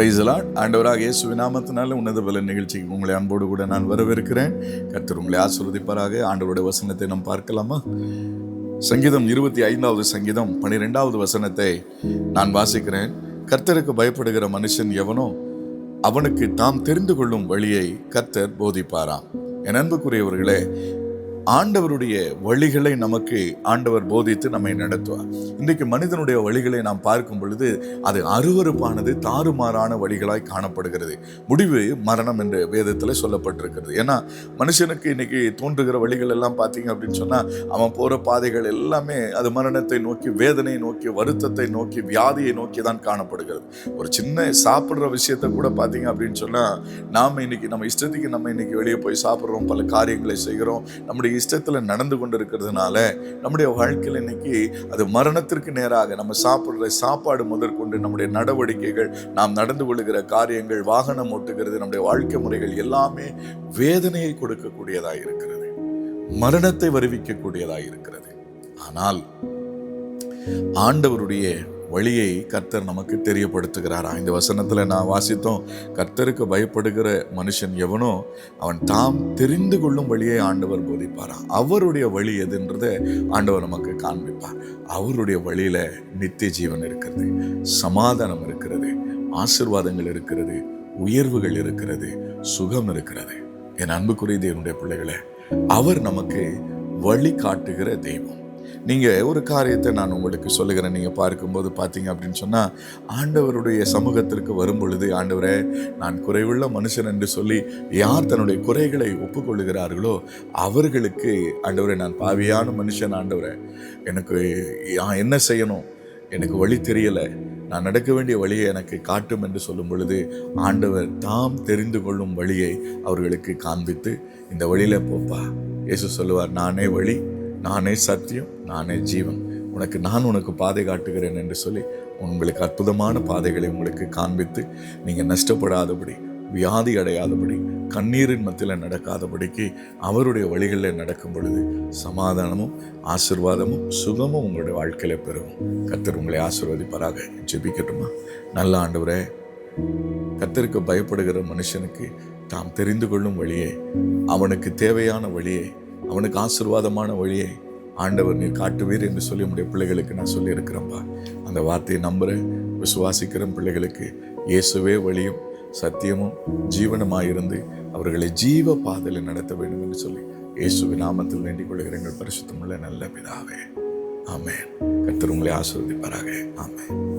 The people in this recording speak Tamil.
பிரைசலாட் ஆண்டவராக இயேசு விநாமத்தினால உன்னத பல நிகழ்ச்சிக்கு உங்களை அன்போடு கூட நான் வரவேற்கிறேன். கர்த்தர் உங்களை ஆசிர்வதிப்பாராக. ஆண்டவருடைய வசனத்தை நாம் பார்க்கலாமா? சங்கீதம் இருபத்தி ஐந்தாவது சங்கீதம் பனிரெண்டாவது வசனத்தை நான் வாசிக்கிறேன். கர்த்தருக்கு பயப்படுகிற மனுஷன் எவனோ அவனுக்கு தாம் தெரிந்து கொள்ளும் வழியை கர்த்தர் போதிப்பாராம். என் அன்புக்குரியவர்களே ஆண்டவருடைய வழிகளை நமக்கு ஆண்டவர் போதித்து நம்மை நடத்துவார். இன்றைக்கு மனிதனுடைய வழிகளை நாம் பார்க்கும் பொழுது அது அருவருப்பானது தாறுமாறான வழிகளாய் காணப்படுகிறது. முடிவு மரணம் என்று வேதத்தில் சொல்லப்பட்டிருக்கிறது. ஏன்னா மனுஷனுக்கு இன்னைக்கு தோன்றுகிற வழிகள் எல்லாம் பார்த்தீங்க அப்படின்னு சொன்னால் அவன் போகிற பாதைகள் எல்லாமே அது மரணத்தை நோக்கி வேதனையை நோக்கி வருத்தத்தை நோக்கி வியாதியை நோக்கி தான் காணப்படுகிறது. ஒரு சின்ன சாப்பிட்ற விஷயத்தை கூட பார்த்தீங்க அப்படின்னு சொன்னால் நாம் இன்னைக்கு நம்ம இஷ்டத்துக்கு நம்ம இன்னைக்கு வெளியே போய் சாப்பிட்றோம் பல காரியங்களை செய்கிறோம் நம்முடைய இஷ்டத்தில் நடந்து கொண்டு இருக்கிறதுனால நம்முடைய வாழ்க்கையில் இன்னைக்கு அது மரணத்திற்கு நேராக நம்ம சாப்பிட்ற சாப்பாடு முதற்கொண்டு நம்முடைய நடவடிக்கைகள் நாம் நடந்து கொள்ளுகிற காரியங்கள் வாகனம் ஓட்டுகிறது நம்முடைய வாழ்க்கை முறைகள் எல்லாமே வேதனையை கொடுக்கக்கூடியதாக இருக்கிறது. மரணத்தை வருவிக்கக்கூடியதாக இருக்கிறது. ஆனால் ஆண்டவருடைய வழியை கர்த்தர் நமக்கு தெரியப்படுத்துகிறாரா. இந்த வசனத்தில் நான் வாசித்தோம் கர்த்தருக்கு பயப்படுகிற மனுஷன் எவனோ அவன் தாம் தெரிந்து கொள்ளும் வழியை ஆண்டவர் போதிப்பாரா? அவருடைய வழி எதுன்றதை ஆண்டவர் நமக்கு காண்பிப்பார். அவருடைய வழியில நித்திய ஜீவன் இருக்கிறது சமாதானம் இருக்கிறது ஆசிர்வாதங்கள் இருக்கிறது உயர்வுகள் இருக்கிறது சுகம் இருக்கிறது. என் அன்புக்குரிய தேவனுடைய பிள்ளைகளை அவர் நமக்கு வழி காட்டுகிற தெய்வம். நீங்கள் ஒரு காரியத்தை நான் உங்களுக்கு சொல்லுகிறேன். நீங்கள் பார்க்கும்போது பார்த்தீங்க அப்படின்னு சொன்னால் ஆண்டவருடைய சமூகத்திற்கு வரும் பொழுது ஆண்டவரே நான் குறைவுள்ள மனுஷன் என்று சொல்லி யார் தன்னுடைய குறைகளை ஒப்புக்கொள்கிறார்களோ அவர்களுக்கு ஆண்டவரே நான் பாவியான மனுஷன் ஆண்டவரே. எனக்கு நான் என்ன செய்யணும்? எனக்கு வழி தெரியலை. நான் நடக்க வேண்டிய வழியை எனக்கு காட்டும் என்று சொல்லும் பொழுது ஆண்டவர் தாம் தெரிந்து கொள்ளும் வழியை அவர்களுக்கு காண்பித்து இந்த வழியில போப்பா. இயேசு சொல்லுவார் நானே வழி நானே சத்தியம் நானே ஜீவன். உனக்கு நான் உனக்கு பாதை காட்டுகிறேன் என்று சொல்லி உங்களுக்கு அற்புதமான பாதைகளை உங்களுக்கு காண்பித்து நீங்கள் நஷ்டப்படாதபடி வியாதி அடையாதபடி கண்ணீரின் மத்தியில் நடக்காதபடிக்கு அவருடைய வழிகளில் நடக்கும் பொழுது சமாதானமும் ஆசிர்வாதமும் சுகமும் உங்களுடைய வாழ்க்கையில் பெறும் கத்தர் உங்களை ஆசிர்வதிப்பாராக. ஜெபிக்கட்டுமா? நல்ல ஆண்டவரே கத்தருக்கு பயப்படுகிற மனுஷனுக்கு தாம் தெரிந்து கொள்ளும் வழியே அவனுக்கு தேவையான வழியை அவனுக்கு ஆசிர்வாதமான வழியை ஆண்டவர் நீர் காட்டுவீர் என்று சொல்லி உடைய பிள்ளைகளுக்கு நான் சொல்லியிருக்கிறேன்ப்பா அந்த வார்த்தையை நம்புகிறேன் விசுவாசிக்கிற பிள்ளைகளுக்கு. இயேசுவே வழியும் சத்தியமும் ஜீவனமாயிருந்து அவர்களை ஜீவ பாதையில் நடத்த வேண்டும் என்று சொல்லி இயேசுவி நாமத்தில் வேண்டிக் கொள்கிற எங்கள் பரிசுத்தமுள்ள நல்ல பிதாவே. ஆமென். கத்தர் உங்களை ஆசிர்வதிப்பாராக. ஆமென்.